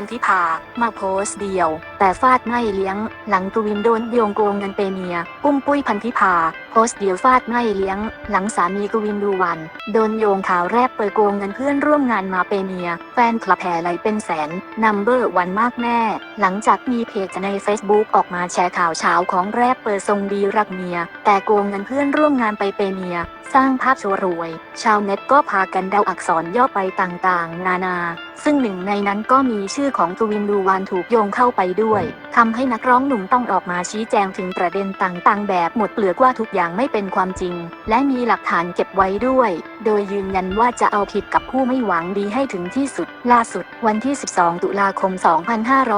พันธิพา มาโพสเดียว แต่ฟาดไม่เลี้ยง หลังกวินโดนโยงโกงเงินเปเมีย ปุ้มปุ้ยพันธิพา โพสเดียวฟาดไม่เลี้ยง หลังสามีกวินดูวัน โดนโยงข่าวแรกเปิดโกงเงินเพื่อนร่วมงานมาเปเมีย แฟนคลับแห่ไหลเป็นแสนนัมเบอร์วันมากแม่ หลังจากมีเพจใน Facebook ออกมาแชร์ข่าวเช้าของแรปเปอร์ทรงดีรักเมีย แต่โกงเงินเพื่อนร่วมงานไปเปเมียสร้างภาพโชว์รวย ชาวเน็ตก็พากันเดาอักษรย่อไปต่างๆ นานา ซึ่งหนึ่งในนั้นก็มีชื่อของกวินดูวานถูกโยงเข้าไปด้วยทำให้นักร้องหนุ่มต้องออกมาชี้แจงถึงประเด็นต่างๆ แบบหมดเปลือกว่าทุกอย่างไม่เป็นความจริง และมีหลักฐานเก็บไว้ด้วย โดยยืนยันว่าจะเอาผิดกับผู้ไม่หวังดีให้ถึงที่สุด ล่าสุด วันที่ 12 ตุลาคม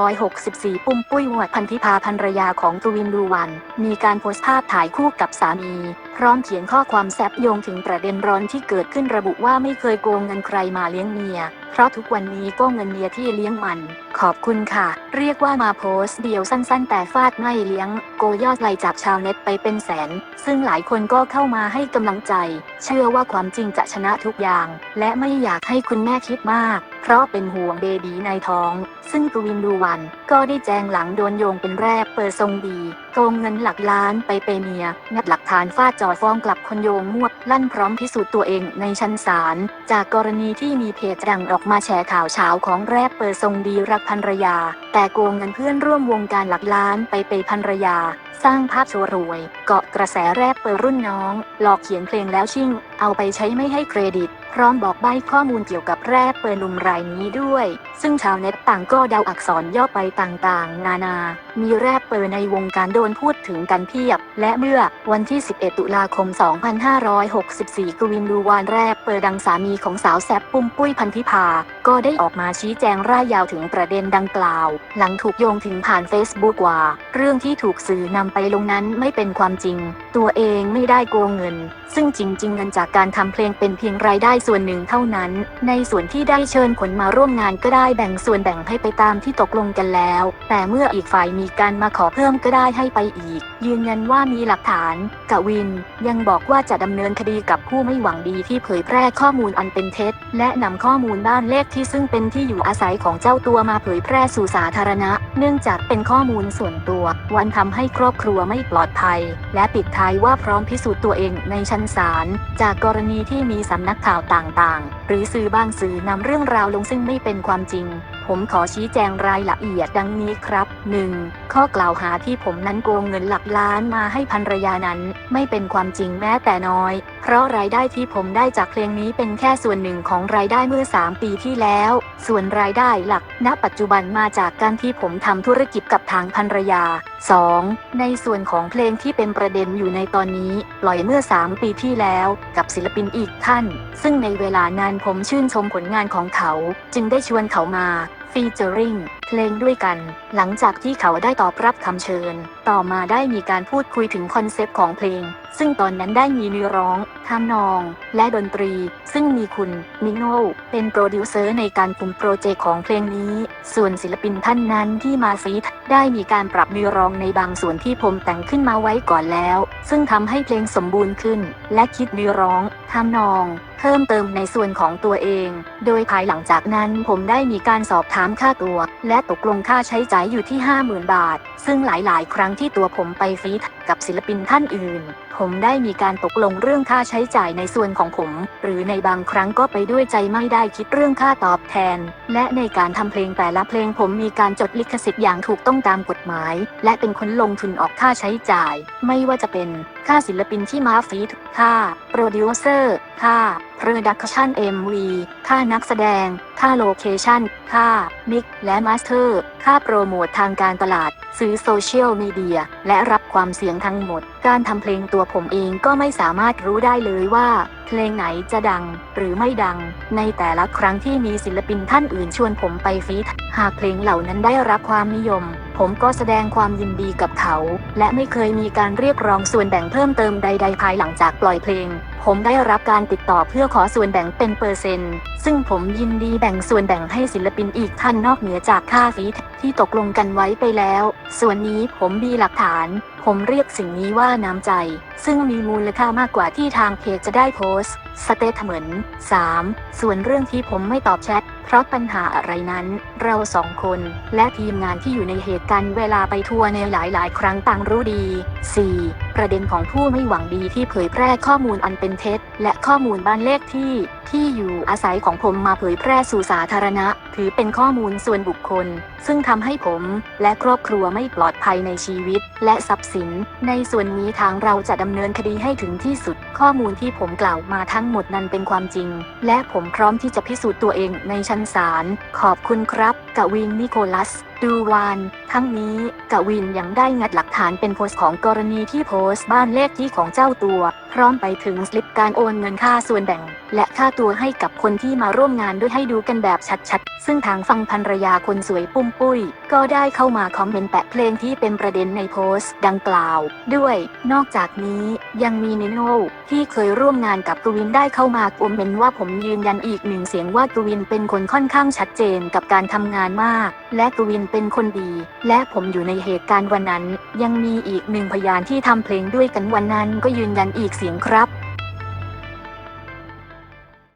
2564 ปุ้มปุ้ยหวดพันธิพาภรรยาของกวินดูวัน มีการโพสต์ภาพถ่ายคู่กับสามี พร้อมเขียนข้อความแซบโยงถึงประเด็นร้อนที่เกิดขึ้นระบุว่าไม่เคยโกงเงินใครมาเลี้ยงเมีย เพราะทุกวันนี้ก็เงินเมียที่เลี้ยงมันขอบคุณค่ะ เรียกว่ามาโพสเดียวสั้น ๆ แต่ฟาดไม่เลี้ยง โกยอดไลจากชาวเน็ตไปเป็นแสน ซึ่งหลายคนก็เข้ามาให้กำลังใจ เชื่อว่าความจริงจะชนะทุกอย่าง และไม่อยากให้คุณแม่คิดมาก เพราะเป็นห่วงเบบีในท้อง ซึ่งกวินดูวัน ก็ได้แจ้งหลังโดนโยงเป็นแรกเปิดทรงดีโกงเงินหลักล้านไปเปเมีย งัดหลักฐานฟาดจอฟ้องกลับคนโยงมวดลั่นพร้อมพิสูจน์ตัวเองในชั้นศาลจากกรณีที่มีเพจดังออกมาแชร์ข่าวเช้าของแรปเปิดทรงดีรักภรรยา แต่โกงเงินเพื่อนร่วมวงการหลักล้านไปเปย์พันรยา สร้างภาพโชว์รวย เกาะกระแสแรปเปอร์รุ่นน้อง หลอกเขียนเพลงแล้วชิ่ง เอาไปใช้ไม่ให้เครดิต พร้อมบอกใบ้ข้อมูลเกี่ยวกับแรปเปอร์หนุ่มรายนี้ด้วย ซึ่งชาวเน็ตต่างก็เดาอักษรย่อไปต่างๆ นานา มีแรปเปอร์ในวงการโดนพูดถึงกันเพียบ และเมื่อวันที่ 11 ตุลาคม 2564 กวินดูวานแรปเปอร์ดังสามีของสาวแซบปุ้มปุ้ยพันธิพา ก็ได้ออกมาชี้แจงร่ายยาวถึงประเด็นดังกล่าว หลังถูกโยงถึงผ่าน Facebook ว่า เรื่องที่ถูกสื่อนำไปลงนั้นไม่เป็นความจริง ตัวเองไม่ได้โกงเงิน ซึ่งจริง ๆ เงินจากการทำเพลงเป็นเพียงรายได้ส่วนหนึ่งเท่านั้น ในส่วนที่ได้เชิญคนมาร่วมงานก็ได้แบ่งส่วนแบ่งให้ไปตามที่ตกลงกันแล้ว แต่เมื่ออีกฝ่ายมีการมาขอเพิ่มก็ได้ให้ไปอีก ยืนยันว่ามีหลักฐานกวิน ยังบอกว่าจะดำเนินคดีกับผู้ไม่หวังดีที่เผยแพร่ข้อมูลอันเป็นเท็จ และนำข้อมูลบ้านเลขที่ซึ่งเป็นที่อยู่อาศัยของเจ้าตัวมาเผยแพร่สู่สาธารณะ เนื่องจากเป็นข้อมูลส่วนตัว วันทำให้ครอบครัวไม่ปลอดภัย และปิดท้ายว่าพร้อมพิสูจน์ตัวเองในชั้นศาล จากกรณีที่มีสำนักข่าวต่างๆ หรือสื่อบางสื่อนำเรื่องราวลงซึ่งไม่เป็นความจริงผมขอชี้แจงรายละเอียดดังนี้ครับ 1. ข้อกล่าวหาที่ผมนั้นโกงเงินหลักล้านมาให้ภรรยานั้น ไม่เป็นความจริงแม้แต่น้อย เพราะรายได้ที่ผมได้จากเพลงนี้เป็นแค่ส่วนหนึ่งของรายได้เมื่อ 3 ปีที่แล้ว ส่วนรายได้หลัก ณ ปัจจุบันมาจากการที่ผมทำธุรกิจกับทางภรรยา 2. ในส่วนของเพลงที่เป็นประเด็นอยู่ในตอนนี้ปล่อยเมื่อ 3 ปีที่แล้วกับศิลปินอีกท่าน ซึ่งในเวลานั้นผมชื่นชมผลงานของเขา จึงได้ชวนเขามา ฟีเจอริง เพลงด้วยกัน หลังจากที่เขาได้ตอบรับคำเชิญ ต่อมาได้มีการพูดคุยถึงคอนเซปต์ของเพลง ซึ่งตอนนั้นได้มีเนื้อร้องทำนอง และดนตรี ซึ่งมีคุณมิโนเป็นโปรดิวเซอร์ในการคุมโปรเจกต์ของเพลงนี้ ส่วนศิลปินท่านนั้นที่มาฟีดได้มีการปรับเนื้อร้องในบางส่วนที่ผมแต่งขึ้นมาไว้ก่อนแล้ว ซึ่งทำให้เพลงสมบูรณ์ขึ้น และคิดเนื้อร้องทำนอง เพิ่มเติมในส่วนของตัวเอง โดยภายหลังจากนั้นผมได้มีการสอบถามค่าตัว และตกลงค่าใช้จ่ายอยู่ที่ 50,000 บาท ซึ่งหลายๆ ครั้งที่ตัวผมไปฟีดกับศิลปินท่านอื่น ผมได้มีการตกลงเรื่องค่าใช้จ่ายในส่วนของผม หรือในบางครั้งก็ไปด้วยใจไม่ได้คิดเรื่องค่าตอบแทน และในการทำเพลงแต่ละเพลงผมมีการจดลิขสิทธิ์อย่างถูกต้องตามกฎหมาย และเป็นคนลงทุนออกค่าใช้จ่าย ไม่ว่าจะเป็น ค่าศิลปินที่มาฟีดค่าโปรดิวเซอร์ ค่า Production MV ค่านักแสดง ค่าโลเคชั่น ค่ามิกและมาสเตอร์ ค่าโปรโมททางการตลาด ซื้อโซเชียลมีเดีย และรับความเสี่ยงทั้งหมด การทำเพลงตัวผมเองก็ไม่สามารถรู้ได้เลยว่า เพลงไหนจะดังหรือไม่ดัง ในแต่ละครั้งที่มีศิลปินท่านอื่นชวนผมไปฟีดหากเพลงเหล่านั้นได้รับความนิยม ผมก็แสดงความยินดีกับเขา และไม่เคยมีการเรียกร้องส่วนแบ่งเพิ่มเติมใด ๆ ภายหลังจากปล่อยเพลง ผมได้รับการติดต่อเพื่อขอส่วนแบ่งเป็นเปอร์เซ็นต์ ซึ่งผมยินดีแบ่งส่วนแบ่งให้ศิลปินอีกท่านนอกเหนือจากค่าฟีที่ตกลงกันไว้ไปแล้ว ส่วนนี้ผมมีหลักฐาน ผมเรียกสิ่งนี้ว่าน้ำใจ ซึ่งมีมูลค่ามากกว่าที่ทางเพจจะได้โพสต์สเตทเหมือน 3. ส่วนเรื่องที่ผมไม่ตอบแชทเพราะปัญหาอะไรนั้น เราสองคน และทีมงานที่อยู่ในเหตุการณ์เวลาไปทัวร์ในหลาย ๆ ครั้งต่างรู้ดี 4. ประเด็นของผู้ไม่หวังดีที่เผยแพร่ข้อมูลอันเป็นเท็จ และข้อมูลบ้านเลขที่ ที่อยู่อาศัยของผมมาเผยแพร่สู่สาธารณะ ถือเป็นข้อมูลส่วนบุคคล ซึ่งทำให้ผมและครอบครัวไม่ปลอดภัยในชีวิต และทรัพย์สิน ในส่วนนี้ทางเราจะดำเนินคดีให้ถึงที่สุด ข้อมูลที่ผมกล่าวมาทั้งหมดนั้นเป็นความจริง และผมพร้อมที่จะพิสูจน์ตัวเองในชั้นศาลขอบคุณครับ กวินนิโคลัส ดูวาน ทั้งนี้กวินยังได้งัดหลักฐานเป็นโพสต์ของกรณีที่โพสต์บ้านเลขที่ของเจ้าตัว พร้อมไปถึงสลิปการโอนเงินค่าส่วนแบ่ง และค่าตัวให้กับคนที่มาร่วมงานด้วยให้ดูกันแบบชัดๆ ซึ่งทางฟังภรรยาคนสวยปุ้มปุ้ย ก็ได้เข้ามาคอมเมนต์แปะเพลงที่เป็นประเด็นในโพสต์ดังกล่าว ด้วย นอกจากนี้ยังมีนิโน่ที่เคยร่วมงานกับกวินได้เข้ามาคอมเมนต์ว่าผมยืนยันอีกหนึ่งเสียงว่ากวินเป็นคนค่อนข้างชัดเจนกับการทำงานานมาก และกวินเป็นคนดี และผมอยู่ในเหตุการณ์วันนั้น ยังมีอีกหนึ่งพยานที่ทำเพลงด้วยกันวันนั้นก็ยืนยันอีกเสียงครับ